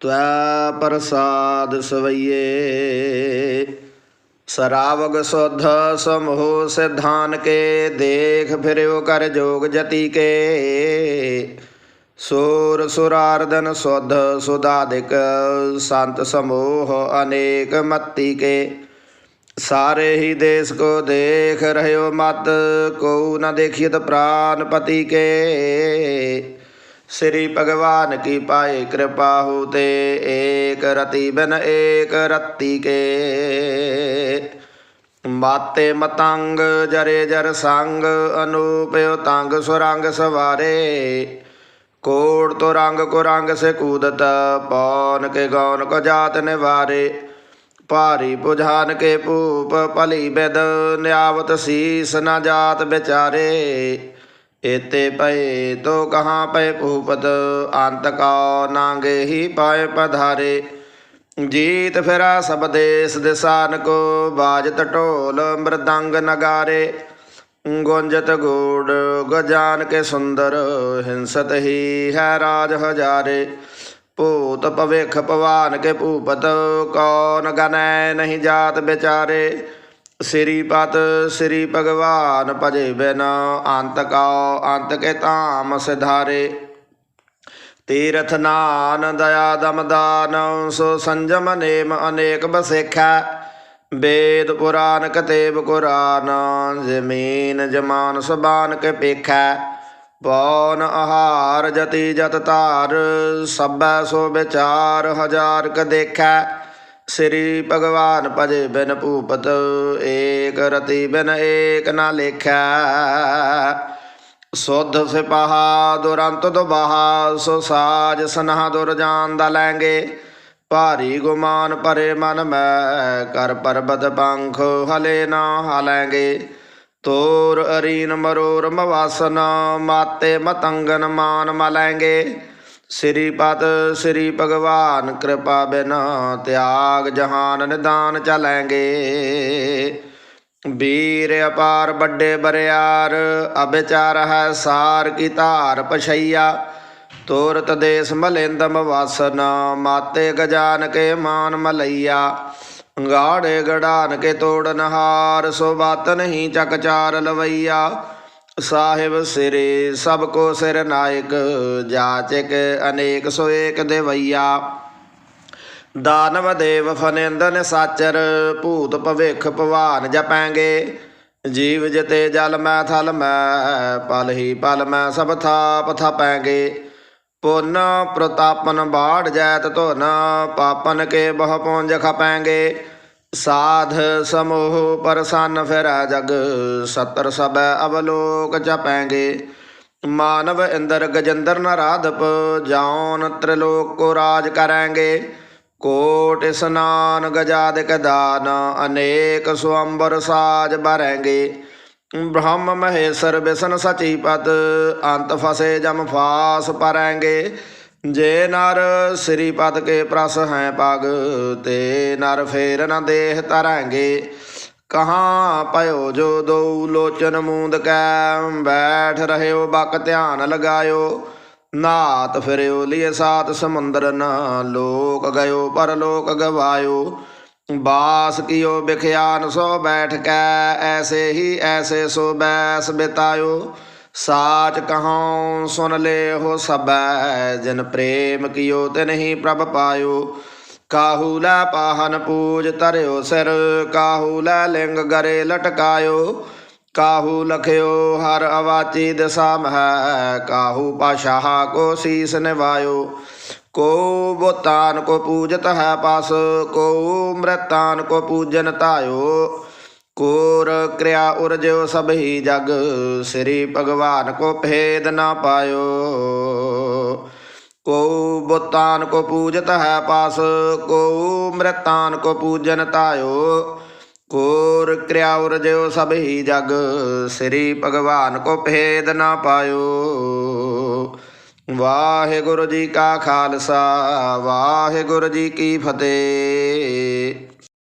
ਤਵੈ ਪ੍ਰਸਾਦ ਸਵਈਏ ਸਰਾਵਗ ਸੁਧ ਸਮੋਹ ਸਿਧਾਨ ਕੇ ਦੇਖ ਫਿਰਿਓ ਕਰ ਜੋਗ ਜਤੀ ਕੇ ਸ਼ੋਰ ਸੁਰਾਰਦਨ ਸੁਧ ਸੁਦਾਦਿਕ ਸੰਤ ਸਮੂਹ ਅਨੇਕ ਮਤੀ ਕੇ ਸਾਰੇ ਹੀ ਦੇਸ ਕੋ ਦੇਖ ਰਹਿਓ ਮਤ ਕੋ ਨ ਦੇਖੀਤ ਪ੍ਰਾਨ ਪਤੀ ਕੇ ਸ੍ਰੀ ਭਗਵਾਨ ਕੀ ਪਾਏ ਕਿਰਪਾ ਹੋਤੇ, ਏਕ ਰਤੀ ਬਿਨ ਏਕ ਰਤੀ ਕੇ। ਮਾਤੇ ਮਤੰਗ ਜਰੇ ਜਰ ਸੰਗ ਅਨੂਪਿਓ ਤੰਗ ਸੁਰੰਗ ਸਵਾਰੇ। ਕੋੜ ਤੋ ਰੰਗ ਕੋ ਰੰਗ ਸੇ ਕੂਦਤ, ਪੌਨ ਕੇ ਗੌਨ ਕੋ ਜਾਤ ਨਿਵਾਰੇ। ਭਾਰੀ ਪੁਝਾਨ ਕੇ ਭੂਪ ਭਲੀ ਬਿਦ, ਨਿਆਵਤ ਸੀਸ ਨਾ ਜਾਤ ਵਿਚਾਰੇ। ਏਤੇ ਪਏ ਤੋ ਕਹਾਂ ਪਏ ਭੂਪਤ ਅੰਤ ਕਾ ਨਾਂਗੇ ਹੀ ਪਾਏ ਪਧਾਰੇ। ਜੀਤ ਫਿਰਾ ਸਭ ਦੇਸ ਦਿਸਾਨ ਕੋ ਬਾਜਤ ਢੋਲ ਮਰਦੰਗ ਨਗਾਰੇ। ਗੁੰਜਤ ਗੂੜ ਗਜਾਨ ਕੇ ਸੁੰਦਰ, ਹਿੰਸਤ ਹੀ ਹੈ ਰਾਜ ਹਜ਼ਾਰੇ। ਭੂਤ ਭਵਿਖ ਭਵਾਨ ਕੇ ਭੂਪਤ, ਕੌਣ ਗਨੈ ਨਹੀਂ ਜਾਤ ਵਿਚਾਰੇ। ਸ੍ਰੀ ਪਤ ਸ੍ਰੀ ਭਗਵਾਨ ਭਜੇ ਬਿਨ ਅੰਤ ਕਾ ਅੰਤ ਕੇ ਧਾਮ ਸਿਧਾਰੇ। ਤੀਰਥ ਨਾਨ ਦਇਆ ਦਮਦਾਨ ਸੋ ਸੰਜਮ ਨੇਮ ਅਨੇਕ ਬਸੇਖਾ ਵੇਦ ਪੁਰਾਨ ਕਤੇਬ ਕੁਰਾਨ, ਜ਼ਮੀਨ ਜਮਾਨ ਸਬਾਨ ਕੇ ਪੇਖਾ। ਪੌਨ ਆਹਾਰ ਜਤੀ ਜਤ ਧਾਰ, ਸਭੈ ਸੋ ਵਿਚਾਰ ਹਜ਼ਾਰ ਕ ਦੇਖੈ। ਸ੍ਰੀ ਭਗਵਾਨ ਭਜੇ ਬਿਨ ਭੂਪਤ ਏਕ ਰਤੀ ਬਿਨ ਏਕ ਨਾ ਲੇਖੈ। ਸੁਧ ਸਿਪਾਹਾ ਦੁਰੰਤ ਦੁਬਾਹਾ, ਸੋ ਸਾਜ ਸਨਹਾ ਦੁਰ ਜਾਨ ਦਾ ਲੈਂਗੇ ਭਾਰੀ ਗੁਮਾਨ ਭਰੇ ਮਨ ਮੈਂ, ਕਰ ਪਰਬਤ ਪੰਖ ਹਲੇ ਨਾ ਹਲੈਂਗੇ। ਤੋਰ ਅਰੀਨ ਮਰੋਰ ਮਵਾਸਨ ਮਾਤੇ ਮਤੰਗਨ ਮਾਨ ਮਲੈਂਗੇ। ਸ੍ਰੀ ਪਤ ਸ੍ਰੀ ਭਗਵਾਨ ਕਿਰਪਾ ਬਿਨ ਤਿਆਗ ਜਹਾਨ ਨਿਦਾਨ ਚਲੈਂਗੇ ਵੀਰ ਅਪਾਰ ਵੱਡੇ ਬਰਿਆਰ, ਅਬਿਚਾਰ ਹੈ ਸਾਰ ਕੀ ਧਾਰ ਪਛਈਆ। ਤੋਰਤ ਦੇਸ ਮਲਿੰਦਮ ਵਾਸਨ, ਮਾਤੇ ਗਜਾਨ ਕੇ ਮਾਨ ਮਲਈਆ। ਗਾੜੇ ਗੜਾਨ ਕੇ ਤੋੜਨ ਹਾਰ, ਸੋ ਬਾਤ ਨਹੀਂ ਚਕਚਾਰ ਲਵਈਆ। ਸਾਹਿਬ ਸਿਰੇ, ਸਭ ਕੋ ਸਿਰ ਨਾਇਕ ਜਾਚਕ ਅਨੇਕ ਸੋ ਏਕ ਦੇਵਈਆ ਦਾਨਵ ਦੇਵ ਫਨਿੰਦਨ ਸਾਚਰ, ਭੂਤ ਭਵਿਖ ਭਵਾਨ ਜਪਾਂਗੇ। ਜੀਵ ਜਤੇ ਜਲ ਮੈਂ ਥਲ ਮੈਂ, ਪਲ ਹੀ ਪਲ ਮੈਂ ਸਭ ਥਾਪ ਥਪਾਂਗੇ। ਪੁੰਨ ਪ੍ਰਤਾਪਨ ਬਾੜ ਜੈਤ ਧੁਨ, ਪਾਪਨ ਕੇ ਬਹੁ ਪੁੰਜ ਖਪਾਂਗੇ। ਸਾਧ ਸਮੂਹ ਪਰਸਨ ਫਿਰੈ ਜਗ, ਸਤਰ ਸਬੈ ਅਵਲੋਕ ਜਪਾਂਗੇ। ਮਾਨਵ ਇੰਦਰ ਗਜੰਦਰ ਨਰਾਧਪ ਜਾਉਨ ਤ੍ਰਿਲੋਕ ਕੋ ਰਾਜ ਕਰਾਂਗੇ। ਕੋਟ ਇਸਨਾਨ ਗਜਾਦਿਕ ਦਾਨ, ਅਨੇਕ ਸੁਅੰਬਰ ਸਾਜ ਬਰੈਂਗੇ ਬ੍ਰਹਮ ਮਹੇਸ਼ਰ ਬਿਸ਼ਨ ਸਚੀਪਤ, ਅੰਤ ਫਸੇ ਜਮ ਫਾਸ ਪਰੈਂਗੇ ਜੇ ਨਰ ਸ੍ਰੀ ਪਦ ਕੇ ਪ੍ਰਸ ਹੈ ਪਗ, ਤੇ ਨਰ ਫੇਰ ਨ ਦੇਹ ਤਰੈਂਗੇ। ਕਹਾਂ ਪਇਓ ਜੋ ਦੋ ਲੋਚਨ ਮੂੰਦ ਕੈ ਬੈਠ ਰਹਿਓ ਬਕ ਧਿਆਨ ਲਗਾਇਓ। ਨਾਤ ਫਿਰਿਓ ਲਿਏ ਸਾਤ ਸਮੁੰਦਰ ਨਾ, ਲੋਕ ਗਇਓ ਪਰਲੋਕ ਗਵਾਇਓ। ਬਾਸ ਕੀਓ ਬਿਖਿਆਨ ਸੋ ਬੈਠ ਕੈ, ਐਸੇ ਹੀ ਐਸੇ ਸੋ ਬੈਸ ਬਿਤਾਇਓ। ਸਾਚ ਕਹਉ ਸੁਨ ਲੈ ਹੋ ਸਬੈ ਜਿਨ ਪ੍ਰੇਮ ਕਿਓ ਤੇ ਨਹੀਂ ਪ੍ਰਭ ਪਾਇਓ। ਕਾਹੂ ਲੈ ਪਾਹਨ ਪੂਜ ਤਰਿਓ ਸਿਰ, ਕਾਹੂ ਲੈ ਲਿੰਗ ਗਰੇ ਲਟਕਾਇਓ। ਕਾਹੂ ਲਖਿਓ ਹਰ ਅਵਾਚੀ ਦਸਾ ਮਹਿ, ਕਾਹੂ ਪਾਸ਼ਾਹ ਕੋ ਸੀਸ ਨਿਵਾਇਓ। ਕੋ ਬੋਤਾਨ ਕੋ ਪੂਜਤ ਹੈ ਪਸ, ਕੋ ਮ੍ਰਿਤਾਨ ਕੋ ਪੂਜਨ ਤਾਇਓ ਕੋਰ ਕਿਰਿਆ ਉਰਜਿਓ ਸਭ ਹੀ ਜਗ, ਸ੍ਰੀ ਭਗਵਾਨ ਕੋ ਭੇਦ ਨਾ ਪਾਇਓ। ਕੋ ਬੋਤਾਨ ਕੋ ਪੂਜਤ ਹੈ ਪਾਸ ਕੋ ਮ੍ਰਿਤਾਨ ਕੋ ਪੂਜਨ ਤਾਇਓ। ਕੋਰ ਕਿਰਿਆ ਉਰਜਿਓ ਸਭ ਹੀ ਜਗ, ਸ੍ਰੀ ਭਗਵਾਨ ਕੋ ਭੇਦ ਨਾ ਪਾਇਓ। ਵਾਹਿਗੁਰੂ ਜੀ ਕਾ ਖਾਲਸਾ, ਵਾਹਿਗੁਰੂ ਜੀ ਕੀ ਫਤਿਹ।